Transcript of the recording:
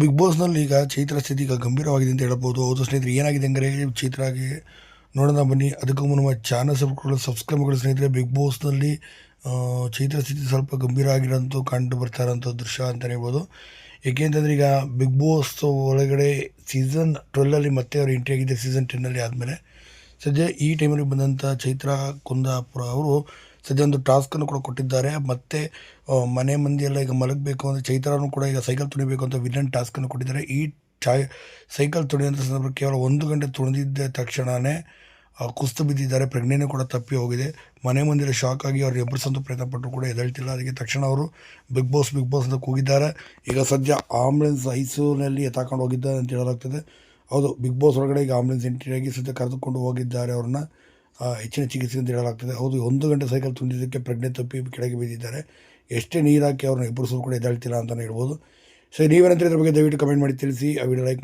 Big ಬಾಸ್ನಲ್ಲಿ ಈಗ ಚೈತ್ರ ಸ್ಥಿತಿ ಈಗ ಗಂಭೀರವಾಗಿದೆ ಅಂತ ಹೇಳ್ಬೋದು. ಹೌದು ಸ್ನೇಹಿತರೆ, ಏನಾಗಿದೆ ಅಂದರೆ ಚೈತ್ರಾಗೆ ನೋಡೋಣ ಬನ್ನಿ. ಅದಕ್ಕೂ ಮುನ್ನ ಚಾನಲ್ ಸಬ್ಸ್ಕ್ರೈಬ್ ಸಬ್ಸ್ಕ್ರೈಬ್ ಮಾಡಿ ಸ್ನೇಹಿತರೆ ಬಿಗ್ ಬಾಸ್ನಲ್ಲಿ ಚೈತ್ರ ಸ್ಥಿತಿ ಸ್ವಲ್ಪ ಗಂಭೀರ ಆಗಿರೋಂಥ ಕಂಡು ಬರ್ತಾ ಇರೋಂಥ ದೃಶ್ಯ ಅಂತಲೇ ಹೇಳ್ಬೋದು. ಏಕೆಂತಂದರೆ ಈಗ ಬಿಗ್ ಬಾಸ್ ಒಳಗಡೆ ಸೀಸನ್ ಟ್ವೆಲ್ಲಲ್ಲಿ ಮತ್ತೆ ಅವರು ಎಂಟ್ರಿ ಆಗಿದ್ದೆ ಸೀಸನ್ ಟೆನ್ನಲ್ಲಿ ಆದಮೇಲೆ. ಸದ್ಯ ಈ ಟೈಮಲ್ಲಿ ಬಂದಂಥ ಚೈತ್ರ, ಕುಂದಾಪುರ ಅವರು ಸದ್ಯ ಒಂದು ಟಾಸ್ಕನ್ನು ಕೂಡ ಕೊಟ್ಟಿದ್ದಾರೆ. ಮತ್ತು ಮನೆ ಮಂದಿಯೆಲ್ಲ ಈಗ ಮಲಗಬೇಕು ಅಂದರೆ ಚೈತ್ರನೂ ಕೂಡ ಈಗ ಸೈಕಲ್ ತುಣಿಬೇಕು ಅಂತ ವಿಲನ್ ಟಾಸ್ಕನ್ನು ಕೊಟ್ಟಿದ್ದಾರೆ. ಈ ಚಾಯ್ ಸೈಕಲ್ ತುಳಿಯುವಂಥ ಸಂದರ್ಭ ಕೇವಲ ಒಂದು ಗಂಟೆ ತುಣಿದಿದ್ದ ತಕ್ಷಣವೇ ಕುಸ್ತು ಬಿದ್ದಿದ್ದಾರೆ. ಪ್ರಜ್ಞೆನೂ ಕೂಡ ತಪ್ಪಿ ಹೋಗಿದೆ. ಮನೆ ಮಂದಿರ ಶಾಕ್ ಆಗಿ ಅವ್ರು ಸಂತ ಪ್ರಯತ್ನ ಪಟ್ಟರು ಕೂಡ ಎದಳ್ತಿಲ್ಲ ಅದಕ್ಕೆ ತಕ್ಷಣ ಅವರು ಬಿಗ್ ಬಾಸ್ ಬಿಗ್ ಬಾಸ್ ಅಂತ ಕೂಗಿದ್ದಾರೆ. ಈಗ ಸದ್ಯ ಆಂಬುಲೆನ್ಸ್ ಐಸೂರಿನಲ್ಲಿ ಎತ್ತಾಕೊಂಡು ಹೋಗಿದ್ದಾರೆ ಅಂತ ಹೇಳಲಾಗ್ತದೆ. ಹೌದು ಬಿಗ್ ಬಾಸ್ ಒಳಗಡೆ ಈಗ ಆಂಬುಲೆನ್ಸ್ ಎಂಟ್ರಿ ಆಗಿ ಸದ್ಯ ಕರೆದುಕೊಂಡು ಹೋಗಿದ್ದಾರೆ ಅವ್ರನ್ನ. ಹೆಚ್ಚಿನ ಚಿಕಿತ್ಸೆ ಅಂತ ಹೇಳಲಾಗ್ತದೆ ಹೌದು, ಒಂದು ಗಂಟೆ ಸೈಕಲ್ ತುಂಬಿದ್ದಕ್ಕೆ ಪ್ರಜ್ಞೆ ತಪ್ಪಿ ಕೆಳಗೆ ಬಿದ್ದಿದ್ದಾರೆ ಎಷ್ಟೇ ನೀರು ಹಾಕಿ ಅವ್ರನ್ನ ಸೂರು ಕೂಡ ಎದ್ದೇಳ್ತಿಲ್ಲ ಅಂತಲೇ ಹೇಳ್ಬೋದು. ಸರಿ ನೀವೇನಂತ ಇದ್ರ ಬಗ್ಗೆ ದಯವಿಟ್ಟು ಕಮೆಂಟ್ ಮಾಡಿ ತಿಳಿಸಿ. ಆ ವಿಡಿಯೋ ಲೈಕ್